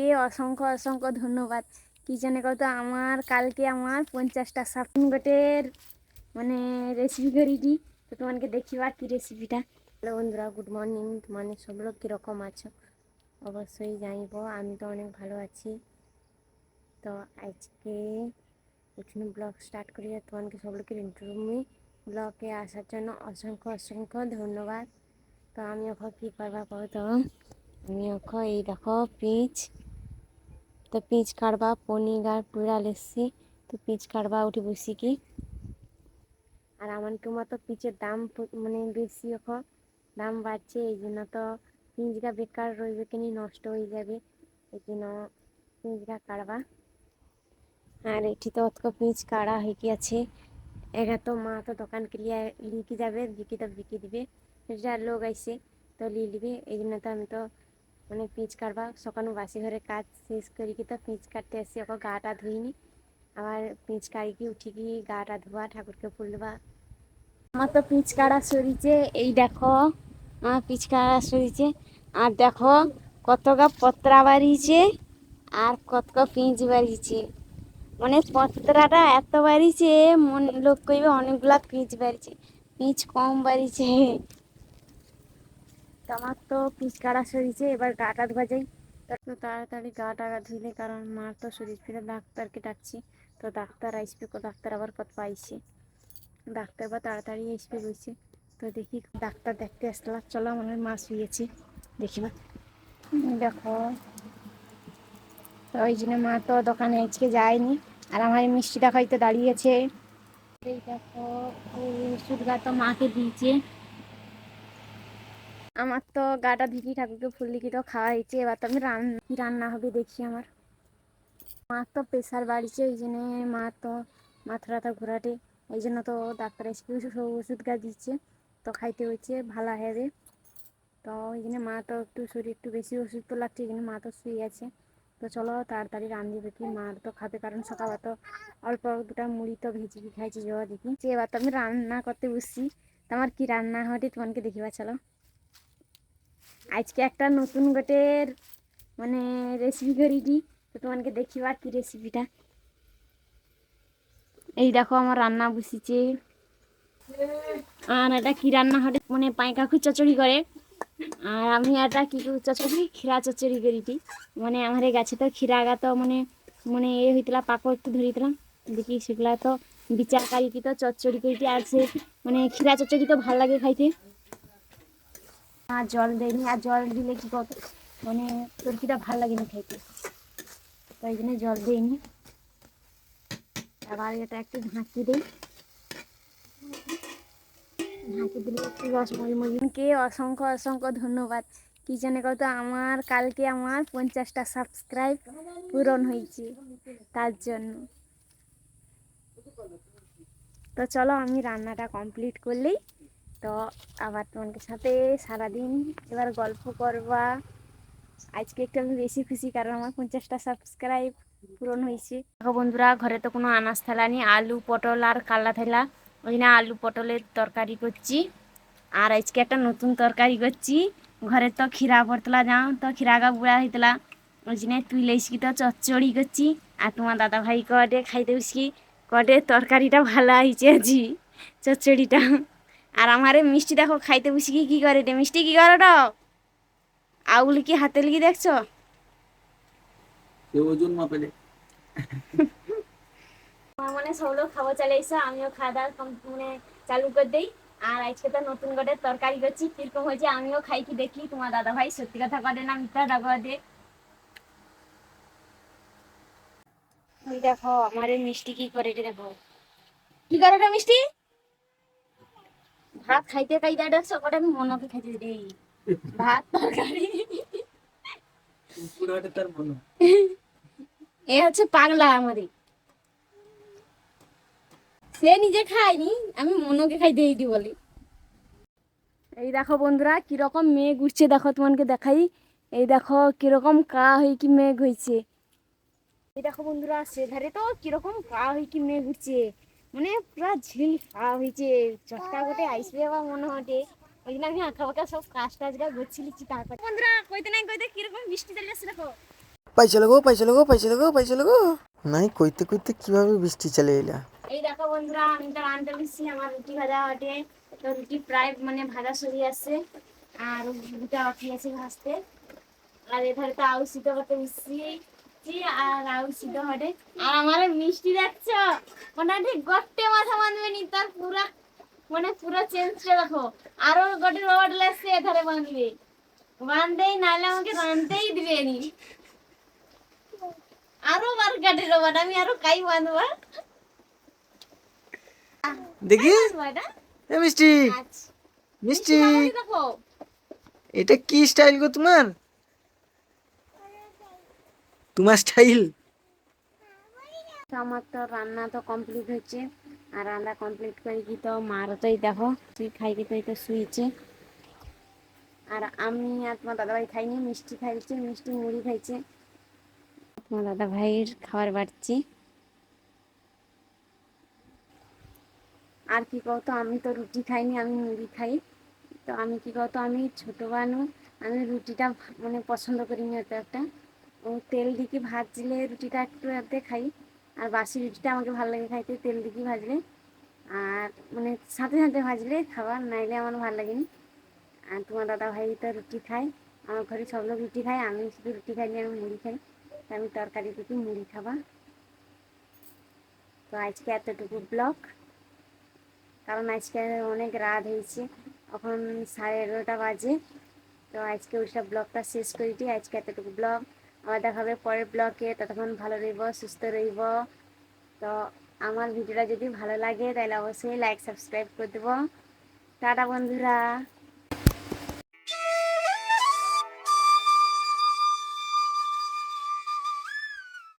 মনকে অসংখ্য অসংখ্য ধন্যবাদ। কি জানে কত, আমার কালকে আমার পঞ্চাশটা সাপুন গোটের মানে রেসিপি করিটি তো তোমাকে দেখিবা কি রেসিপিটা হ্যালো বন্ধুরা গুড মর্নিং তোমাদের সব লোক কীরকম আছো? অবশ্যই জানিব, আমি তো অনেক ভালো আছি। তো আজকে এখানে ব্লগ স্টার্ট করি তোমাকে সব লোকের ইন্টারভিউ ব্লগে আসার জন্য অসংখ্য অসংখ্য ধন্যবাদ। তো আমি এখন কী করবা কো তো? আমি এখন এই দেখো পিচ তো পিচ কাটবা, পনির আর পুরা লেসি। তো পিচ কাটবা, উঠে বসি কি। আর আমার তোমার তো পিচের দাম মানে বেশি এখন দাম বাড়ছে, এই জন্য তো পিঁচটা বেকার রইবে কিনি, নষ্ট হয়ে যাবে। এই জন্য পিঁচটা কাটবা। আর এটি তো অত পিঁচ কাড়া হয়ে গিয়েছে। এগা তো মা তো দোকান ক্রিয়া লিখে যাবে বিকি তো বিকি দিবে। যা লোক আইসে তো লিয়ে নিবে এই জন্য তো আমি তো মানে পিঁচ কাটবা। সকালে বাসি ঘরে কাজ শেষ করি কি তো পিঁচ কাটতে আসি, ওকে গাটা ধুইনি। আবার পিঁচ কাড়ি কি উঠি কি গাটা ধোয়া, ঠাকুরকে ফুল দেবা আমার তো পিঁচ কাড়া সরিছে, এই দেখো, আমার পিঁচ কাড়া সরিছে। আর দেখো, কত গা পত্রা বাড়িছে, আর কত গা পিঁচ বাড়িছে। মানে পত্রাটা এত বাড়িছে, মন লোক কইবে অনেকগুলা পিঁচ বাড়িছে। পিঁচ কম বাড়িছে। তো আমার তো পিচ কাটা সরিছে এবার গাটা ধোয়া যাই তো তাড়াতাড়ি গা টাকা ধুইলে কারণ মার তো শরীর ফিরে ডাক্তারকে ডাকছি। তো ডাক্তার আসবে কো ডাক্তার আবার কত পাইছে। ডাক্তার বা তাড়াতাড়ি আসবে বলছে তো দেখি ডাক্তার দেখতে আসলাম চলো আমার মা শুয়েছে। দেখি বা দেখো। তো ওই জন্য মা তো দোকানে আজকে যায়নি। আর আমার এই মিষ্টিটা হয়তো দাঁড়িয়েছে। এই দেখো ওই ওষুধটা তো মাকে দিয়েছে। আমার তো গাটা ধিকি ঠাকুরকে ফুল লিখি তো খাওয়া হয়েছে। এবার তো আমি রান্না রান্না হবে দেখি আমার। মার তো প্রেশার বাড়িছে ওই জন্য মা তো মাথা টাথা ঘোরাটে। ওই জন্য তো ডাক্তার এসে সব ওষুধ গা দিচ্ছে। তো খাইতে হচ্ছে ভালো হবে তো ওই জন্য মা তো একটু শরীর একটু বেশি ওষুধ তো লাগছে, এই জন্য মা তো শুয়ে আছে। তো চলো তাড়াতাড়ি রান্ধি দেখি মার তো খাবে। কারণ সকালে তো অল্প দুটা মুড়ি তো ভেজে খাইছি যাওয়া দেখি। যে এবার তো আমি রান্না করতে বসছি। তো আমার কি রান্না হবে, তোমাকে দেখিবা চলো। আজকে একটা নতুন গোটের মানে রেসিপি করিটি তো তোমাকে দেখিবা কি রেসিপিটা এই দেখো আমার রান্না বসিছে। আর এটা কি রান্না হবে? মানে পাঁয়কাকু চচড়ি করে। আর আমি এটা কি চচড়ি খিরা চচড়ি করিটি মানে আমার এই গাছে তো খিরা গা তো মানে মানে এ হইতলা পাকড় একটু ধরিতলাম দেখি সেগুলা তো বিচার কারিটি তো চচ্চড়ি করিটি আর সে মানে খিরা চচ্চড়ি তো ভালো লাগে খাইতে। আর জল দেয়নি। আর জল দিলে কি কত? মানে তরকিটা ভালো লাগে না খাইতে তাই জন্য জল দেয়নি আবার এটা একটু ঢাকি দিই। ঢাকি দিলে একটু রস মরিমরিকে অসংখ্য অসংখ্য ধন্যবাদ। কি জানে কত? আমার কালকে আমার পঞ্চাশটা সাবস্ক্রাইব পূরণ হয়েছে তার জন্য। তো চলো আমি রান্নাটা কমপ্লিট করলেই তো আবার তোমাদের সাথে সারাদিন এবার গল্প করবা। আজকে একটু আমি বেশি খুশি কারণ আমার পঞ্চাশটা সাবস্ক্রাইব পূরণ হয়েছে। দেখো বন্ধুরা, ঘরে তো কোনো আনাজ থালা নেই, আলু, পটল আর কাল্লা থালা। ওই জন্য আলু, পটলের তরকারি করছি। আর আজকে একটা নতুন তরকারি করছি। ঘরে তো খিরা পড়তলা যাও তো খিরা গা বুড়া হইতলা। ওই জন্য তুই লেসকি তো চচ্চড়ি করছি। আর তোমার দাদা ভাই কটে খাইতে বসি কটে তরকারিটা ভালো হয়েছে আজি, চচ্চড়িটা। আর আমার এই মিষ্টি দেখো খাইতে বসি কি কি করে? রে মিষ্টি কি করে আউলি কি হাতে লিখে দেখছ? ওজন মাপেলে। আমার মানে সব লোক খাব চলে আমিও খাওয়া দাওয়া মানে চালু করে দেই। আর আজকে তো নতুন করে তরকারি করছি কীরকম হয়েছে আমিও খাই কি দেখি। তোমার দাদা ভাই সত্যি কথা করে না মিথ্যা ডাকা দে দেখো আমার মিষ্টি কি করে রে দেখো। কি করে রে মিষ্টি? ভাত খাইতে খাইতে দেখছ কটা আমি মনকে খাইতে দেই। ভাত তরকারি। পুরোটা তার মনে। এ হচ্ছে পাগলা আমাদের সে নিজে খায়নি আমি মনকে খাই দিয়ে দিই বলে। এই দেখো বন্ধুরা কীরকম মেঘ উঠছে দেখো তোমাকে দেখাই। এই দেখো কীরকম কা হয়ে কি মেঘ হয়েছে এই দেখো বন্ধুরা সে ধারে তো কীরকম কা হয়ে কি মেঘ উঠছে মানে পুরা ঝিল কা হয়েছে। চটকা গোটে আইসবে বা মনে হটে ওই জন্য আমি আঁকা বাঁকা সব কাজ টাজগা করছি লিখছি তারপর। বন্ধুরা কইতে নাই কইতে কীরকম বৃষ্টি চলে আসছে দেখো। পাইছে লগো পাইছে লগো পাইছে লগো পাইছে লগো। নাই কইতে কইতে কীভাবে বৃষ্টি চলে এলা? এই দেখো বন্ধুরা আমি তো রান্না দিচ্ছি আমার রুটি ভাজা হটে তো রুটি প্রায় মানে ভাজা সরিয়ে আসছে। আর রুটিটা বাকি আছে ভাজতে। আর এধারে তো আউ সিদ্ধ করতে মিশছি আর আমার মিষ্টি গট্টে মাথা নি তার পুরা মানে পুরো চেঞ্জটা দেখো। আরও গটে রড লাগছে এধারে বাঁধবে নাহলে আমাকে রাঁধতেই দিবে নি। আরও বার কাটে রোবট আমি আরও কাই বাঁধবা দেখি। এ মিষ্টি। আচ্ছা। মিষ্টি। দেখো। এটা কি স্টাইল গো তোমার? তোমার স্টাইল আমার তো রান্না তো কমপ্লিট হচ্ছে আর রান্না কমপ্লিট করে কি তো মারও তো এই দেখো, তুই খাইকে তো এই তো শুয়েছে। আর আমি আর তোমার দাদাভাই খাইনি, মিষ্টি খাইছে, মিষ্টি মুড়ি খাইছে। তোমার দাদা ভাইয়ের খাবার বাড়ছি। আর কি কহতো আমি তো রুটি খাইনি, আমি মুড়ি খাই। তো আমি কি কহতো আমি ছোটো বানু, আমি রুটিটা মানে পছন্দ করিনি অত একটা। তেল দিকে ভাজলে রুটিটা একটু এতে খাই। আর বাসি রুটিটা আমাকে ভালো লাগে খাইতে, তেল দিকে ভাজলে। আর মানে সাথে সাথে ভাজলে খাবার, নাইলে আমার ভালো লাগেনি। আর তোমার দাদা ভাই তো রুটি খায়, আমার ঘরে সব লোক রুটি খায়, আমি শুধু রুটি খাইনি আমি মুড়ি খাই। তো আমি তরকারি দিকে মুড়ি খাবা। তো আজকে এতটুকু ব্লগ। কারণ আজকে অনেক রাত হয়েছে, এখন সাড়ে এগারোটা বাজে। তো আজকে ওইসব ব্লগটা শেষ করে দিই, আজকে এতটুকু ব্লগ। আবার দেখা হবে পরের ব্লগে। ততক্ষণ ভালো রইব, সুস্থ রইব। তো আমার ভিডিওটা যদি ভালো লাগে, তাহলে অবশ্যই লাইক সাবস্ক্রাইব করে দেবো। টাটা বন্ধুরা।